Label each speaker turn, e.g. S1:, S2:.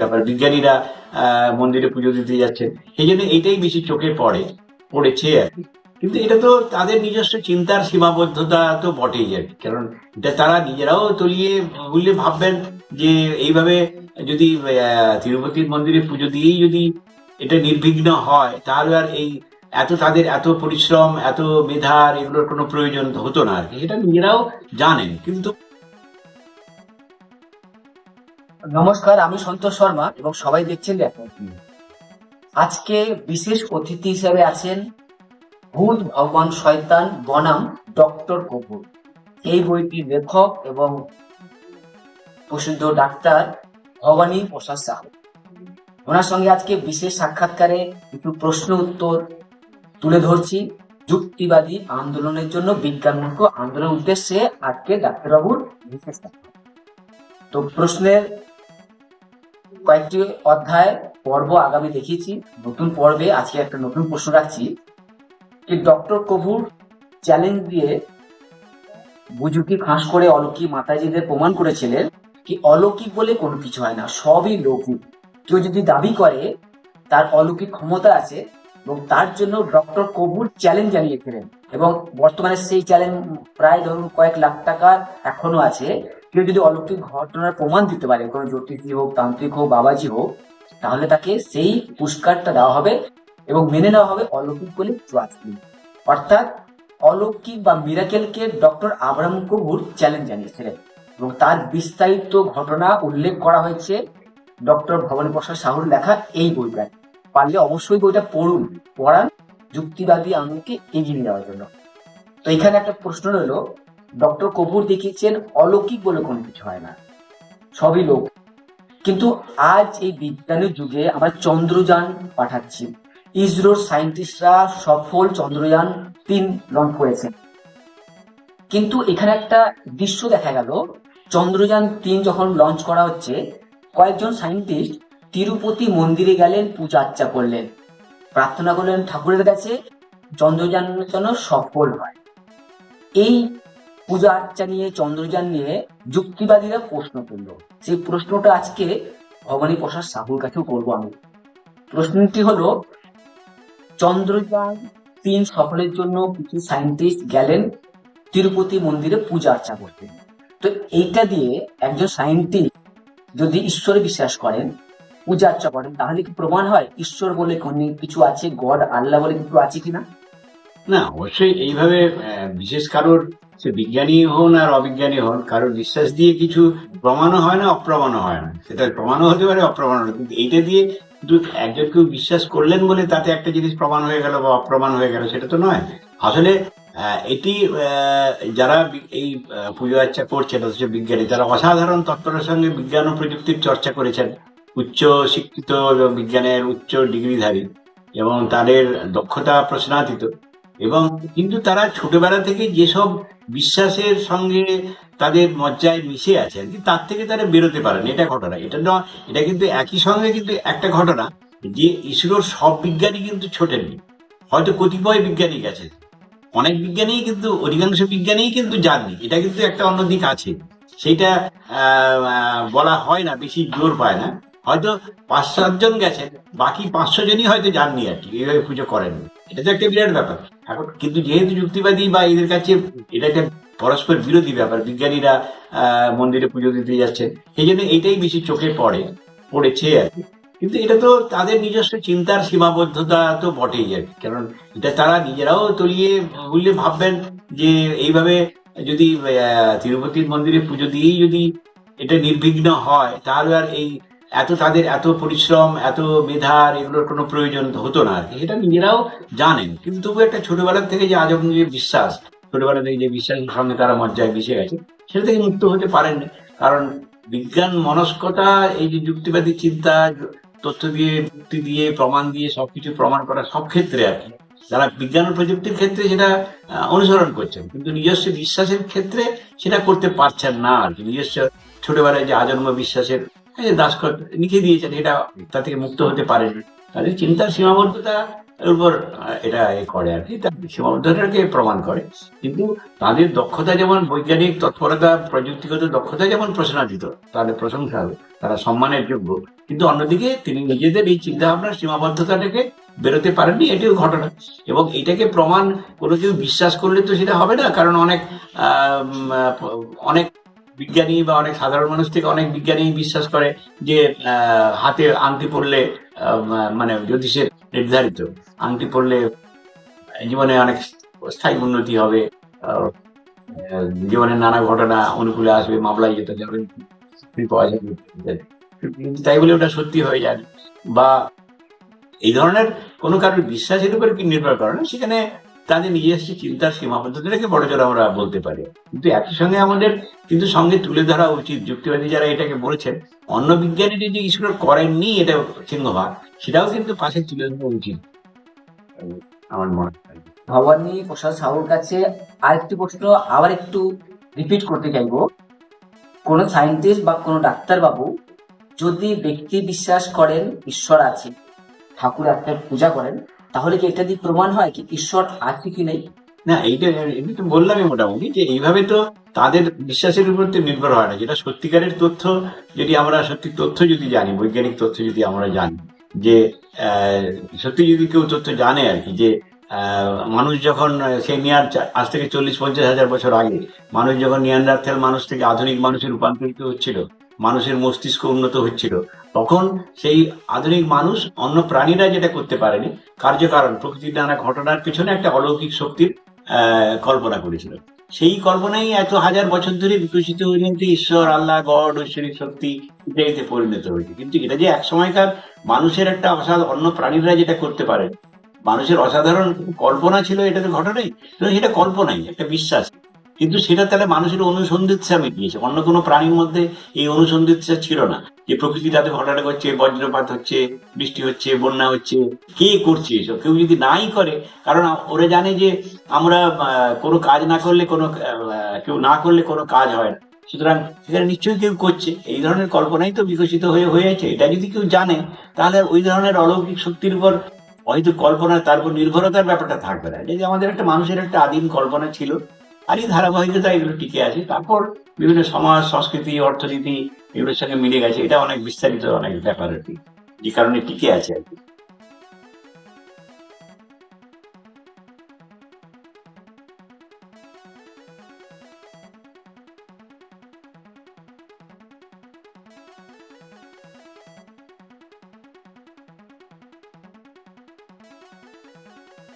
S1: ব্যাপার বিজ্ঞানীরা মন্দিরে পুজো দিতে যাচ্ছেন। এই জন্য এইটাই বেশি চোখে পড়ে, পড়েছে আর কিন্তু এটা তো তাদের নিজস্ব চিন্তার সীমাবদ্ধতা তো বটেই আর কি। কারণ এটা তারা নিজেরাও তলিয়ে বুঝলে ভাববেন যে এইভাবে যদি তিরুপতির মন্দিরে পুজো দিয়েই যদি এটা নির্বিঘ্ন হয়, তাহলে আর এই এত তাদের এত পরিশ্রম, এত মেধার এগুলোর কোনো প্রয়োজন হতো না আর কি। এটা নিজেরাও জানেন, কিন্তু
S2: নমস্কার, আমি সন্তোষ শর্মা এবং সবাই দেখছেন আজকে বিশেষ অতিথি হিসেবে আছেন ভূত ভগবান শয়তান বনাম ডক্টর কপুর। এই বইটির লেখক এবং প্রসিদ্ধ ডাক্তার ভবানী প্রসাদ সাহু। ওনার সঙ্গে আজকে বিশেষ সাক্ষাৎকারে কিছু প্রশ্ন উত্তর তুলে ধরছি। যুক্তিবাদী আন্দোলনের জন্য, বিজ্ঞানমূলক আন্দোলনের উদ্দেশ্যে আজকে ডাক্তারবাবুর বিশেষ তো প্রশ্নের কয়েকটি অধ্যায় পর্ব আগামী দেখিয়েছি। নতুন পর্বে আজকে একটা নতুন প্রশ্ন রাখছি। যে ডক্টর কপুর চ্যালেঞ্জ দিয়ে বুজুকি ফাঁস করে অলৌকিক মাতাজিদের প্রমাণ করেছিলেন কি অলৌকিক বলে কোনো কিছু হয় না, সবই লৌকিক। কেউ যদি দাবি করে তার অলৌকিক ক্ষমতা আছে এবং তার জন্য ডক্টর কপুর চ্যালেঞ্জ জানিয়েছিলেন এবং বর্তমানে সেই চ্যালেঞ্জ প্রায় ধরুন কয়েক লাখ টাকার এখনও আছে। কেউ যদি অলৌকিক ঘটনার প্রমাণ দিতে পারে, কোনো জ্যোতিষী হোক, তান্ত্রিক হোক, বাবাজি হোক, তাহলে তাকে সেই পুরস্কারটা দেওয়া হবে এবং মেনে নেওয়া হবে অলৌকিক বলে ট্রাস্টলি অর্থাৎ অলৌকিক বা মিরাকেলকে ডক্টর আব্রাহাম কবুর চ্যালেঞ্জ জানিয়েছিলেন এবং তার বিস্তারিত ঘটনা উল্লেখ করা হয়েছে ডক্টর ভবানী প্রসাদ সাহুর লেখা এই বইটায়। পারলে অবশ্যই বইটা পড়ুন, পড়ান, যুক্তিবাদী আন্দোলনকে এগিয়ে নিয়ে যাওয়ার জন্য। তো এখানে একটা প্রশ্ন রইল ডক্টর কপুর দেখিয়েছেন, অলৌকিক বলে কোনো কিছু হয় না। সবই লোক। কিন্তু আজ এই বিজ্ঞানের যুগে আমরা চন্দ্রযান পাঠাচ্ছি। ইসরোর সায়েন্টিস্টরা সফল চন্দ্রযান তিন লঞ্চ করেছেন। কিন্তু এখানে একটা দৃশ্য দেখা গেল। চন্দ্রযান তিন যখন লঞ্চ করা হচ্ছে, কয়েকজন সায়েন্টিস্ট তিরুপতি মন্দিরে গেলেন, পূজা আর্চা করলেন। প্রার্থনা করলেন, ঠাকুরের কাছে, চন্দ্রযান যেন সফল হয়। এই পূজা আর্চা নিয়ে, চন্দ্রযান নিয়ে যুক্তিবাদীরা প্রশ্ন তুলল। সেই প্রশ্নটা আজকে ভবানী প্রসাদ সাহুর কাছেও করব আমি। প্রশ্নটি হলো, চন্দ্রযান তিন সফলের জন্য কিছু সায়েন্টিস্ট গেলেন তিরুপতি মন্দিরে পূজা আর্চা করতে। তো এইটা দিয়ে একজন সায়েন্টিস্ট যদি ঈশ্বরে বিশ্বাস করেন, পূজা আর্চা করেন, তাহলে কি প্রমাণ হয় ঈশ্বর বলে কোনো কিছু আছে, গড, আল্লাহ বলে কিছু আছে কিনা?
S1: না, অবশ্যই এইভাবে বিশেষ কারোর সে বিজ্ঞানী হন আর অবিজ্ঞানী হন, কারোর বিশ্বাস দিয়ে কিছু প্রমাণও হয় না, অপ্রমাণও হয় না। সেটা প্রমাণও হতে পারে, অপ্রমাণও কিন্তু এইটা দিয়ে কিন্তু একজন কেউ বিশ্বাস করলেন বলে তাতে একটা জিনিস প্রমাণ হয়ে গেল বা অপ্রমাণ হয়ে গেল, সেটা তো নয়। আসলে এটি যারা এই পুজো আর্চা করছেন, অথচ বিজ্ঞানী তারা অসাধারণ তত্ত্বের সঙ্গে বিজ্ঞান ও প্রযুক্তির চর্চা করেছেন, উচ্চ শিক্ষিত এবং বিজ্ঞানের উচ্চ ডিগ্রিধারী এবং তাদের দক্ষতা প্রশ্নাতীত এবং কিন্তু তারা ছোটবেলা থেকে যেসব বিশ্বাসের সঙ্গে তাদের মজ্জায় মিশে আছে আর কি, তার থেকে তারা বেরোতে পারেন। এটা ঘটনা। এটা নয় এটা কিন্তু একই সঙ্গে কিন্তু একটা ঘটনা যে ইসরোর সব বিজ্ঞানী কিন্তু ছোটেননি। হয়তো কতিপয় বিজ্ঞানী গেছে। অনেক বিজ্ঞানী কিন্তু, অধিকাংশ বিজ্ঞানী কিন্তু যাননি। এটা কিন্তু একটা অন্য দিক আছে। সেইটা বলা হয় না, বেশি জোর পায় না। হয়তো পাঁচ সাতজন গেছেন বাকি পাঁচশো জনই হয়তো যাননি আর কি, এইভাবে পুজো করেননি। এটা তো একটা বিরাট ব্যাপার। এখন কিন্তু যেহেতু যুক্তিবাদী বা এদের কাছে এটা একটা পরস্পর বিরোধী ব্যাপার, বিজ্ঞানীরা মন্দিরে পুজো দিতে যাচ্ছেন সেই জন্য এটাই বেশি চোখে পড়ে, পড়েছে আর কি। কিন্তু এটা তো তাদের নিজস্ব চিন্তার সীমাবদ্ধতা তো বটেই আর কি। কারণ এটা তারা নিজেরাও তলিয়ে বুঝলে ভাববেন যে এইভাবে যদি তিরুপতির মন্দিরে পুজো দিয়েই যদি এটা নির্বিঘ্ন হয়, তাহলে আর এই এত তাদের এত পরিশ্রম, এত মেধার, এগুলোর কোনো প্রয়োজন হতো না আর কি এটা নিজেরাও জানেন। কিন্তু তবু একটা ছোটবেলা থেকে যে আজব যে বিশ্বাস ছোটবেলা থেকে যে বিশ্বাসের সঙ্গে তারা মজ্জায় মিশে গেছে, সেটা থেকে মুক্ত হতে পারেন কারণ বিজ্ঞান মনস্কতা, এই যে যুক্তিবাদী চিন্তা, তথ্য দিয়ে, যুক্তি দিয়ে, প্রমাণ দিয়ে, সবকিছু প্রমাণ করা সব ক্ষেত্রে আর কি। যারা বিজ্ঞান ও প্রযুক্তির ক্ষেত্রে সেটা অনুসরণ করছেন। কিন্তু নিজস্ব বিশ্বাসের ক্ষেত্রে সেটা করতে পারছেন না আর কি। নিজস্ব ছোটবেলায় যে আজন্ম বিশ্বাসের এই দাসকট লিখে দিয়েছেন, এটা তা থেকে মুক্ত হতে পারেন তাদের চিন্তার সীমাবদ্ধতা উপর এটা এ করে আর কি। তার সীমাবদ্ধতাকে প্রমাণ করে। কিন্তু তাদের দক্ষতা যেমন বৈজ্ঞানিক তৎপরতা, প্রযুক্তিগত দক্ষতা যেমন প্রশ্নাতীত তাদের প্রশংসা হবে তারা সম্মানের যোগ্য। কিন্তু অন্যদিকে তিনি নিজেদের এই চিন্তা ভাবনার সীমাবদ্ধতা থেকে বেরোতে পারেননি, এটিও ঘটনা। এবং এটাকে প্রমাণ, কোনো কেউ বিশ্বাস করলে তো সেটা হবে না, কারণ অনেক অনেক বিজ্ঞানী বা অনেক সাধারণ মানুষ থেকে অনেক বিজ্ঞানী বিশ্বাস করে যে হাতে আংটি পড়লে মানে জ্যোতিষের নির্ধারিত। আংটি পড়লে জীবনে অনেক স্থায়ী উন্নতি হবে জীবনের নানা ঘটনা অনুকূলে আসবে, মামলায় যেতে পাওয়া যাবে তাই বলে ওটা সত্যি হয়ে যায়। বা এই ধরনের কোনো কারোর বিশ্বাসের উপর কি নির্ভর করে না? সেখানে তাদের নিজস্ব চিন্তার সীমাবদ্ধতাকে বড় জোর আমরা বলতে পারি। কিন্তু একই সঙ্গে আমাদের কিন্তু সঙ্গে তুলে ধরা উচিত। যুক্তিবাদী যারা এটাকে বলেছেন, অন্য বিজ্ঞানীরা যে ঈশ্বর করেননি, এটা সিংহভাগ, সেটাও কিন্তু পাশে তুলে ধরা উচিত। আমার মনে হয়।
S2: ভবানী প্রসাদ সাহুর কাছে আরেকটি প্রশ্ন আবার একটু রিপিট করতে চাইব। কোনো সায়েন্টিস্ট বা কোনো ডাক্তার বাবু যদি ব্যক্তি বিশ্বাস করেন ঈশ্বর আছে, ঠাকুর একটা পূজা করেন তাহলে কি এটা দিয়ে প্রমাণ হয় কি ঈশ্বর আছে কি নেই?
S1: না, এইটা এমনি তো বললামই মোটামুটি যে এইভাবে তো তাদের বিশ্বাসের উপর তো নির্ভর হয় না। যেটা সত্যিকারের তথ্য, যদি আমরা সত্যি তথ্য যদি জানি, বৈজ্ঞানিক তথ্য যদি আমরা জানি, যে সত্যি যদি কেউ তথ্য জানে আর কি, যে মানুষ যখন সেই নিয়ার আজ থেকে চল্লিশ, পঞ্চাশ হাজার বছর আগে, মানুষ যখন নিয়ান্ডারথেল মানুষ থেকে আধুনিক মানুষের রূপান্তরিত হচ্ছিল মানুষের মস্তিষ্ক উন্নত হচ্ছিল। তখন সেই আধুনিক মানুষ অন্য প্রাণীরা যেটা করতে পারেনি, কার্যকারণ, প্রকৃতির নানা ঘটনার পিছনে একটা অলৌকিক শক্তির কল্পনা করেছিল। সেই কল্পনাই এত হাজার বছর ধরে বিকশিত হয়ে ঈশ্বর, আল্লাহ, গড, ঐশ্বরিক শক্তি ইত্যাদিতে পরিণত হয়েছে। কিন্তু এটা যে এক সময়কার মানুষের একটা অসাধারণ অন্য প্রাণীরা যেটা করতে পারে, মানুষের অসাধারণ কল্পনা ছিল, এটা তো ঘটনাই। সেটা কল্পনাই, একটা বিশ্বাস। কিন্তু সেটা তাহলে মানুষের অনুসন্ধিৎসা মিটিয়েছে। অন্য কোনো প্রাণীর মধ্যে এই অনুসন্ধিৎসা ছিল না। যে প্রকৃতি তাতে ঘটনা করছে বজ্রপাত হচ্ছে, বৃষ্টি হচ্ছে, বন্যা হচ্ছে, কে করছে এসব? কেউ যদি নাই করে, কারণ ওরা জানে যে আমরা কোনো কাজ না করলে কোনো কেউ না করলে কোনো কাজ হয় না। সুতরাং সেখানে নিশ্চয়ই কেউ করছে। এই ধরনের কল্পনাই তো বিকশিত হয়ে হয়েছে এটা যদি কেউ জানে, তাহলে ওই ধরনের অলৌকিক শক্তির উপর হয়তো কল্পনা, তার উপর নির্ভরতার ব্যাপারটা থাকবে না। এটা যে আমাদের একটা মানুষের একটা আদিম কল্পনা ছিল আর এই ধারাবাহিকতা এগুলো টিকে আছে। তারপর বিভিন্ন সমাজ, সংস্কৃতি, অর্থনীতি, এগুলোর সঙ্গে মিলে গেছে। এটা অনেক বিস্তারিত অনেক ব্যাপার আর কি। যে কারণে টিকে আছে আর কি।